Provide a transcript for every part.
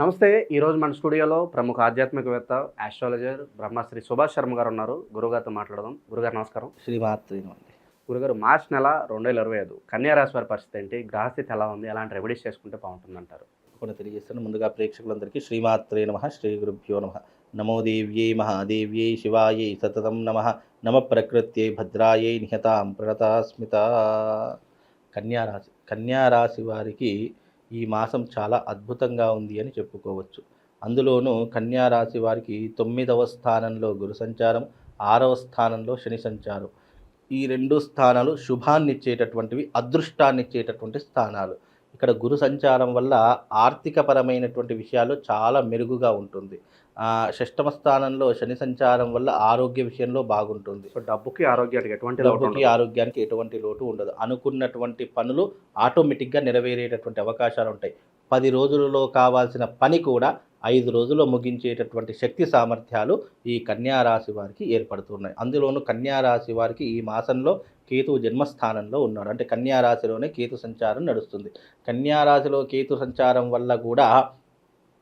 నమస్తే ఈరోజు మన స్టూడియోలో ప్రముఖ ఆధ్యాత్మికవేత్త ఆస్ట్రాలజర్ బ్రహ్మశ్రీ సుభాష్ శర్మ గారు ఉన్నారు. గురుగారితో మాట్లాడదాం. గురుగారు నమస్కారం. శ్రీమాత్రి గురుగారు మార్చ్ నెల రెండు వేల ఇరవై ఐదు. కన్యారాశి వారి పరిస్థితి ఏంటి? గ్రహస్థితి ఎలా ఉంది? ఎలాంటి రెమెడీస్ చేసుకుంటే బాగుంటుంది అంటారు కూడా తెలియజేస్తాను. ముందుగా ప్రేక్షకులందరికీ శ్రీమాత్రే నమ శ్రీ గురుభ్యో నమ. నమో దేవ్యై మహాదేవ్యై శివాయై సతతం నమ. నమ ప్రకృత్యై భద్రాయై నిహతాం ప్రణతాస్మిత. కన్యారాశి కన్యారాశి వారికి ఈ మాసం చాలా అద్భుతంగా ఉంది అని చెప్పుకోవచ్చు. అందులోనూ కన్యారాశి వారికి తొమ్మిదవ స్థానంలో గురు సంచారం ఆరవ స్థానంలో శని సంచారం. ఈ రెండు స్థానాలు శుభాన్నిచ్చేటటువంటివి అదృష్టాన్నిచ్చేటటువంటి అదృష్టాన్ని ఇచ్చేటటువంటి స్థానాలు. ఇక్కడ గురు సంచారం వల్ల ఆర్థికపరమైనటువంటి విషయాలు చాలా మెరుగుగా ఉంటుంది. షష్టమ స్థానంలో శని సంచారం వల్ల ఆరోగ్య విషయంలో బాగుంటుంది. సో డబ్బుకి ఆరోగ్యానికి ఎటువంటి డబ్బుకి. ఆరోగ్యానికి ఎటువంటి లోటు ఉండదు. అనుకున్నటువంటి పనులు ఆటోమేటిక్గా నెరవేరేటటువంటి అవకాశాలు ఉంటాయి. పది రోజులలో కావాల్సిన పని కూడా ఐదు రోజుల్లో ముగించేటటువంటి శక్తి సామర్థ్యాలు ఈ కన్యా రాశి వారికి ఏర్పడుతున్నాయి. అందులోనూ కన్యా రాశి వారికి ఈ మాసంలో కేతు జన్మస్థానంలో ఉన్నాడు అంటే కన్యారాశిలోనే కేతు సంచారం నడుస్తుంది. కన్యారాశిలో కేతు సంచారం వల్ల కూడా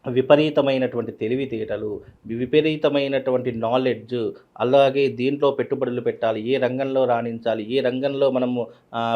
విపరీతమైనటువంటి తెలివితేటలు విపరీతమైనటువంటి నాలెడ్జ్ అలాగే దీంట్లో పెట్టుబడులు పెట్టాలి ఏ రంగంలో రాణించాలి ఏ రంగంలో మనము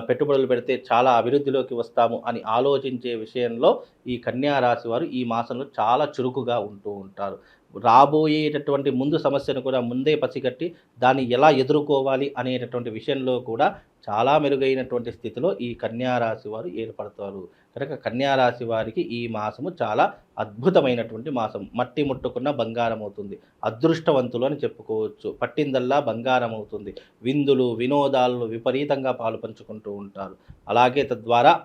పెట్టుబడులు పెడితే చాలా అభివృద్ధిలోకి వస్తాము అని ఆలోచించే విషయంలో ఈ కన్యా రాశి వారు ఈ మాసంలో చాలా చురుకుగా ఉంటూ ఉంటారు. రాబోయేటటువంటి ముందు సమస్యను కూడా ముందే పసిగట్టి దాన్ని ఎలా ఎదుర్కోవాలి అనేటటువంటి విషయంలో కూడా చాలా మెరుగైనటువంటి స్థితిలో ఈ కన్యారాశి వారు ఏర్పడతారు. కనుక కన్యారాశి వారికి ఈ మాసము చాలా అద్భుతమైనటువంటి మాసం. మట్టి ముట్టుకున్న బంగారం అవుతుంది. అదృష్టవంతులు అని చెప్పుకోవచ్చు. పట్టిందల్లా బంగారం అవుతుంది. విందులు వినోదాలు విపరీతంగా పాలు పంచుకుంటూ ఉంటారు. అలాగే తద్వారా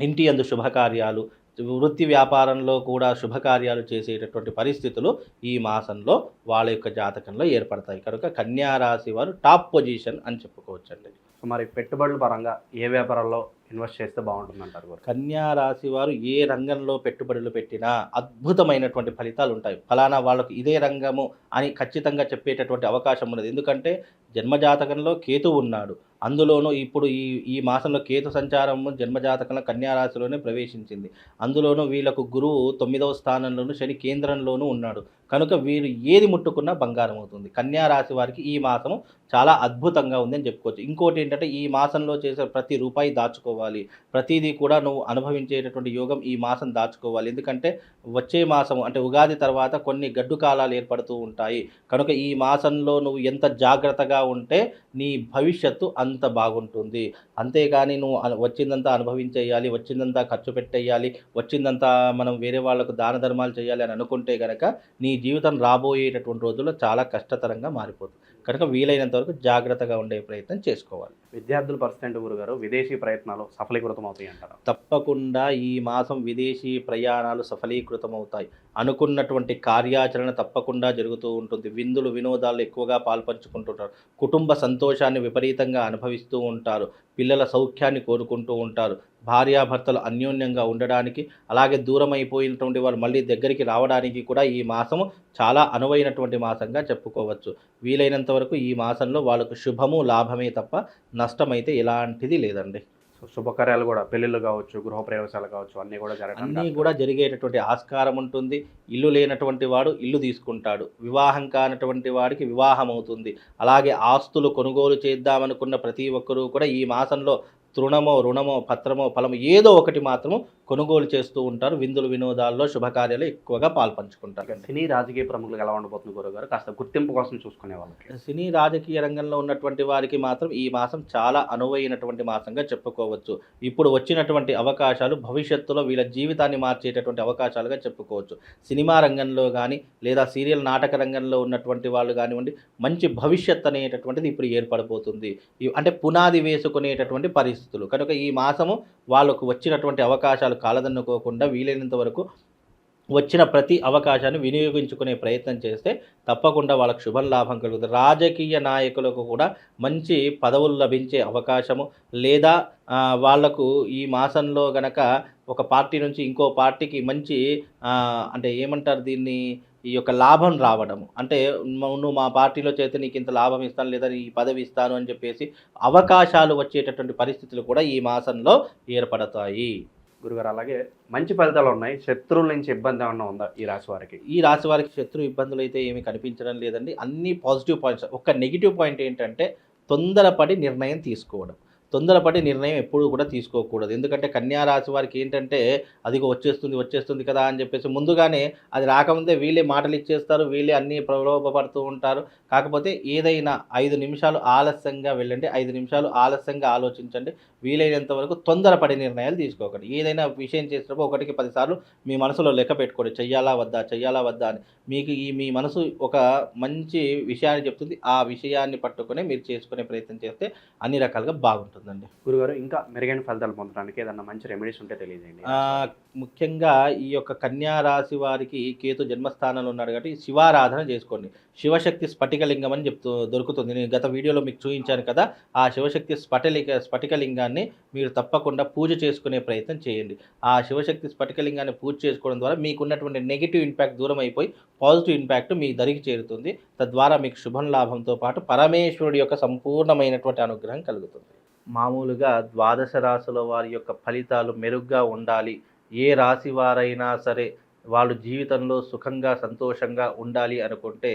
ఇంటి అందు శుభకార్యాలు వృత్తి వ్యాపారంలో కూడా శుభకార్యాలు చేసేటటువంటి పరిస్థితులు ఈ మాసంలో వాళ్ళ యొక్క జాతకంలో ఏర్పడతాయి. కనుక కన్యా రాశి వారు టాప్ పొజిషన్ అని చెప్పుకోవచ్చండి. సో మరి పెట్టుబడుల పరంగా ఏ వ్యాపారాల్లో ఇన్వెస్ట్ చేస్తే బాగుంటుంది అంటారు గురు కన్యా రాశి వారు ఏ రంగంలో పెట్టుబడులు పెట్టినా అద్భుతమైనటువంటి ఫలితాలు ఉంటాయి. ఫలానా వాళ్ళకు ఇదే రంగము అని ఖచ్చితంగా చెప్పేటటువంటి అవకాశం ఉన్నది. ఎందుకంటే జన్మజాతకంలో కేతు ఉన్నాడు. అందులోనూ ఇప్పుడు ఈ ఈ మాసంలో కేతు సంచారము జన్మజాతకంలో కన్యారాశిలోనే ప్రవేశించింది. అందులోనూ వీళ్ళకు గురువు తొమ్మిదవ స్థానంలోను శని కేంద్రంలోనూ ఉన్నాడు. కనుక వీరు ఏది ముట్టుకున్నా బంగారం అవుతుంది. కన్యా రాశి వారికి ఈ మాసము చాలా అద్భుతంగా ఉంది అని చెప్పుకోవచ్చు. ఇంకోటి ఏంటంటే ఈ మాసంలో చేసే ప్రతి రూపాయి దాచుకోవాలి. ప్రతిదీ కూడా నువ్వు అనుభవించేటటువంటి యోగం ఈ మాసం దాచుకోవాలి. ఎందుకంటే వచ్చే మాసం అంటే ఉగాది తర్వాత కొన్ని గడ్డు కాలాలు ఏర్పడుతూ ఉంటాయి. కనుక ఈ మాసంలో నువ్వు ఎంత జాగ్రత్తగా ఉంటే నీ భవిష్యత్తు అంత బాగుంటుంది. అంతేగాని నువ్వు వచ్చిందంతా అనుభవించేయాలి వచ్చిందంతా ఖర్చు పెట్టేయాలి వచ్చిందంతా మనం వేరే వాళ్ళకు దాన ధర్మాలు చేయాలి అని అనుకుంటే గనక నీ జీవితం రాబోయేటటువంటి రోజుల్లో చాలా కష్టతరంగా మారిపోతుంది. కనుక వీలైనంత వరకు జాగ్రత్తగా ఉండే ప్రయత్నం చేసుకోవాలి. విద్యార్థుల పరిస్థితి ఏంటి గురుగారు? విదేశీ ప్రయత్నాలు సఫలీకృతం అవుతాయి అంటారు? తప్పకుండా ఈ మాసం విదేశీ ప్రయాణాలు సఫలీకృతమవుతాయి. అనుకున్నటువంటి కార్యాచరణ తప్పకుండా జరుగుతూ ఉంటుంది. విందులు వినోదాలు ఎక్కువగా పాల్పంచుకుంటుంటారు. కుటుంబ సంతోషాన్ని విపరీతంగా అనుభవిస్తూ ఉంటారు. పిల్లల సౌఖ్యాన్ని కోరుకుంటూ ఉంటారు. భార్యాభర్తలు అన్యోన్యంగా ఉండడానికి అలాగే దూరం అయిపోయినటువంటి వాళ్ళు మళ్ళీ దగ్గరికి రావడానికి కూడా ఈ మాసము చాలా అనువైనటువంటి మాసంగా చెప్పుకోవచ్చు. వీలైనంత వరకు ఈ మాసంలో వాళ్ళకు శుభము లాభమే తప్ప నష్టమైతే ఎలాంటిది లేదండి. శుభకార్యాలు కూడా పెళ్ళిళ్ళు కావచ్చు గృహ ప్రవేశాలు కావచ్చు అన్నీ కూడా జరగడానికి అన్నీ కూడా జరిగేటటువంటి ఆస్కారం ఉంటుంది. ఇల్లు లేనటువంటి వాడు ఇల్లు తీసుకుంటాడు. వివాహం కానటువంటి వాడికి వివాహం అవుతుంది అలాగే ఆస్తులు కొనుగోలు చేద్దామనుకున్న ప్రతి ఒక్కరూ కూడా ఈ మాసంలో తృణమో రుణమో పత్రమో ఫలమో ఏదో ఒకటి మాత్రము కొనుగోలు చేస్తూ ఉంటారు. విందులు వినోదాల్లో శుభకార్యాలు ఎక్కువగా పాల్పంచుకుంటారు. సినీ రాజకీయ ప్రముఖులకు ఎలా ఉండబోతుంది గురుగారు. కాస్త గుర్తింపు కోసం చూసుకునే వాళ్ళకి. సినీ రాజకీయ రంగంలో ఉన్నటువంటి వారికి మాత్రం ఈ మాసం చాలా అనువైనటువంటి మాసంగా చెప్పుకోవచ్చు. ఇప్పుడు వచ్చినటువంటి అవకాశాలు భవిష్యత్తులో వీళ్ళ జీవితాన్ని మార్చేటటువంటి అవకాశాలుగా చెప్పుకోవచ్చు. సినిమా రంగంలో కానీ లేదా సీరియల్ నాటక రంగంలో ఉన్నటువంటి వాళ్ళు కానివ్వండి మంచి భవిష్యత్ అనేటటువంటిది ఇప్పుడు ఏర్పడబోతుంది. ఈ- అంటే పునాది వేసుకునేటటువంటి పరిస్థితులు. కనుక ఈ మాసము వాళ్ళకు వచ్చినటువంటి అవకాశాలు కాలదన్నుకోకుండా వీలైనంత వరకు వచ్చిన ప్రతి అవకాశాన్ని వినియోగించుకునే ప్రయత్నం చేస్తే తప్పకుండా వాళ్ళకు శుభం లాభం కలుగుతుంది. రాజకీయ నాయకులకు కూడా మంచి పదవులు లభించే అవకాశము లేదా వాళ్ళకు ఈ మాసంలో గనక ఒక పార్టీ నుంచి ఇంకో పార్టీకి మంచి అంటే ఏమంటారు దీన్ని? ఈ యొక్క లాభం రావడము. అంటే నువ్వు మా పార్టీలో చేస్తే నీకు ఇంత లాభం ఇస్తాను లేదా ఈ పదవి ఇస్తాను అని చెప్పేసి అవకాశాలు వచ్చేటటువంటి పరిస్థితులు కూడా ఈ మాసంలో ఏర్పడతాయి. గురుగారు అలాగే మంచి ఫలితాలు ఉన్నాయి. శత్రువుల నుంచి ఇబ్బంది ఏమన్నా ఉందా ఈ రాశి వారికి? ఈ రాశి వారికి శత్రు ఇబ్బందులు అయితే ఏమీ కనిపించడం లేదండి. అన్ని పాజిటివ్ పాయింట్స్. ఒక నెగిటివ్ పాయింట్ ఏంటంటే తొందరపడి నిర్ణయం తీసుకోవడం. తొందరపడి నిర్ణయం ఎప్పుడు కూడా తీసుకోకూడదు. ఎందుకంటే కన్యారాశి వారికి ఏంటంటే అదిగో వచ్చేస్తుంది వచ్చేస్తుంది కదా అని చెప్పేసి ముందుగానే అది రాకముందే వీళ్ళే మాటలు ఇచ్చేస్తారు వీళ్ళే అన్నీ ప్రలోభపడుతూ ఉంటారు. కాకపోతే ఏదైనా ఐదు నిమిషాలు ఆలస్యంగా వెళ్ళండి ఐదు నిమిషాలు ఆలస్యంగా ఆలోచించండి. వీలైనంత వరకు తొందరపడి నిర్ణయాలు తీసుకోకండి. ఏదైనా విషయం చేసినప్పుడు ఒకటికి పదిసార్లు మీ మనసులో లెక్క పెట్టుకోండి. చెయ్యాలా వద్దా చెయ్యాలా వద్దా అని. మీకు ఈ మీ మనసు ఒక మంచి విషయాన్ని చెప్తుంది. ఆ విషయాన్ని పట్టుకునే మీరు చేసుకునే ప్రయత్నం చేస్తే అన్ని రకాలుగా బాగుంటుంది. బాగుంటుందండి గురుగారు ఇంకా మెరుగైన ఫలితాలు పొందడానికి ఏదన్నా మంచి రెమెడీస్ ఉంటే తెలియజేయండి. ముఖ్యంగా ఈ యొక్క కన్యా రాశి వారికి కేతు జన్మస్థానంలో ఉన్నాడు కాబట్టి శివారాధన చేసుకోండి. శివశక్తి స్ఫటికలింగం అని చెప్తూ దొరుకుతుంది. నేను గత వీడియోలో మీకు చూపించాను కదా ఆ శివశక్తి స్ఫటిలిక స్ఫటికలింగాన్ని మీరు తప్పకుండా పూజ చేసుకునే ప్రయత్నం చేయండి. ఆ శివశక్తి స్ఫటికలింగాన్ని పూజ చేసుకోవడం ద్వారా మీకున్నటువంటి నెగిటివ్ ఇంపాక్ట్ దూరం అయిపోయి పాజిటివ్ ఇంపాక్ట్ మీ దరికి చేరుతుంది. తద్వారా మీకు శుభం లాభంతో పాటు పరమేశ్వరుడి యొక్క సంపూర్ణమైనటువంటి అనుగ్రహం కలుగుతుంది. మామూలుగా ద్వాదశ రాశుల వారి యొక్క ఫలితాలు మెరుగ్గా ఉండాలి. ఏ రాశి వారైనా సరే వాళ్ళు జీవితంలో సుఖంగా సంతోషంగా ఉండాలి అనుకుంటే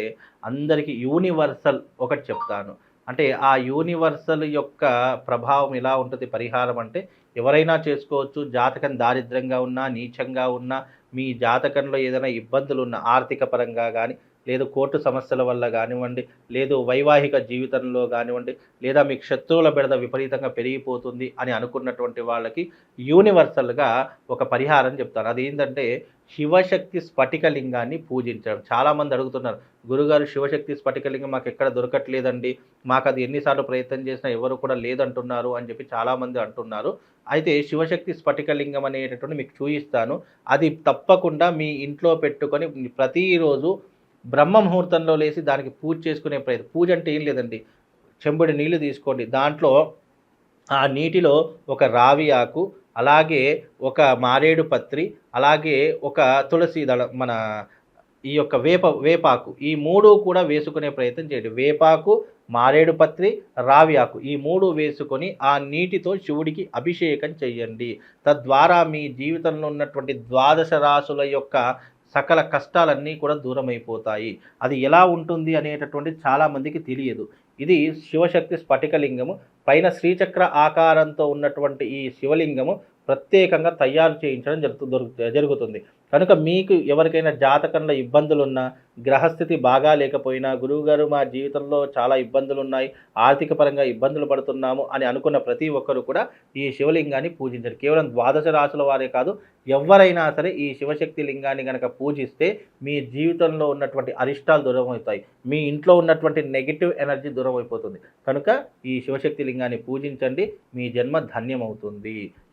అందరికీ యూనివర్సల్ ఒకటి చెప్తాను. అంటే ఆ యూనివర్సల్ యొక్క ప్రభావం ఎలా ఉంటుంది? పరిహారం అంటే ఎవరైనా చేసుకోవచ్చు. జాతకం దారిద్రంగా ఉన్నా నీచంగా ఉన్నా మీ జాతకంలో ఏదైనా ఇబ్బందులు ఉన్న ఆర్థిక పరంగా కానీ లేదు కోర్టు సమస్యల వల్ల కానివ్వండి లేదు వైవాహిక జీవితంలో కానివ్వండి లేదా మీకు శత్రువుల బెడద విపరీతంగా పెరిగిపోతుంది అని అనుకున్నటువంటి వాళ్ళకి యూనివర్సల్గా ఒక పరిహారం చెప్తాను అది ఏంటంటే శివశక్తి స్ఫటికలింగాన్ని పూజించడం. చాలామంది అడుగుతున్నారు గురుగారు శివశక్తి స్ఫటికలింగం మాకు ఎక్కడ దొరకట్లేదండి మాకు అది ఎన్నిసార్లు ప్రయత్నం చేసినా ఎవరు కూడా లేదంటున్నారు అని చెప్పి చాలామంది అంటున్నారు. అయితే శివశక్తి స్ఫటికలింగం అనేటటువంటి మీకు చూపిస్తాను అది తప్పకుండా మీ ఇంట్లో పెట్టుకొని ప్రతిరోజు బ్రహ్మ ముహూర్తంలో లేచి దానికి పూజ చేసుకునే ప్రయత్నం. పూజ అంటే ఏం లేదండి. చెంబుడి నీళ్ళు తీసుకోండి. దాంట్లో ఆ నీటిలో ఒక రావి ఆకు అలాగే ఒక మారేడు పత్రి అలాగే ఒక తులసి దళ మన ఈ యొక్క వేప వేపాకు. ఈ మూడు కూడా వేసుకునే ప్రయత్నం చేయండి. వేపాకు మారేడు పత్రి రావి ఆకు. ఈ మూడు వేసుకొని ఆ నీటితో శివుడికి అభిషేకం చేయండి. తద్వారా మీ జీవితంలో ఉన్నటువంటి ద్వాదశ రాసుల యొక్క సకల కష్టాలన్నీ కూడా దూరం అయిపోతాయి అది ఎలా ఉంటుంది అనేటటువంటి చాలామందికి తెలియదు. ఇది శివశక్తి స్ఫటికలింగము. పైన శ్రీచక్ర ఆకారంతో ఉన్నటువంటి ఈ శివలింగము ప్రత్యేకంగా తయారు చేయించడం జరుగుతు జరుగుతుంది. కనుక మీకు ఎవరికైనా జాతకంలో ఇబ్బందులు ఉన్నా గ్రహస్థితి బాగా లేకపోయినా గురువుగారు మా జీవితంలో చాలా ఇబ్బందులు ఉన్నాయి ఆర్థిక పరంగా ఇబ్బందులు పడుతున్నాము అని అనుకున్న ప్రతి ఒక్కరు కూడా ఈ శివలింగాన్ని పూజించరు. కేవలం ద్వాదశ రాశుల వారే కాదు ఎవరైనా సరే ఈ శివశక్తి లింగాన్ని కనుక పూజిస్తే మీ జీవితంలో ఉన్నటువంటి అరిష్టాలు దూరం అవుతాయి మీ ఇంట్లో ఉన్నటువంటి నెగిటివ్ ఎనర్జీ దూరం అయిపోతుంది కనుక ఈ శివశక్తి లింగాన్ని పూజించండి. మీ జన్మ ధన్యమవుతుంది.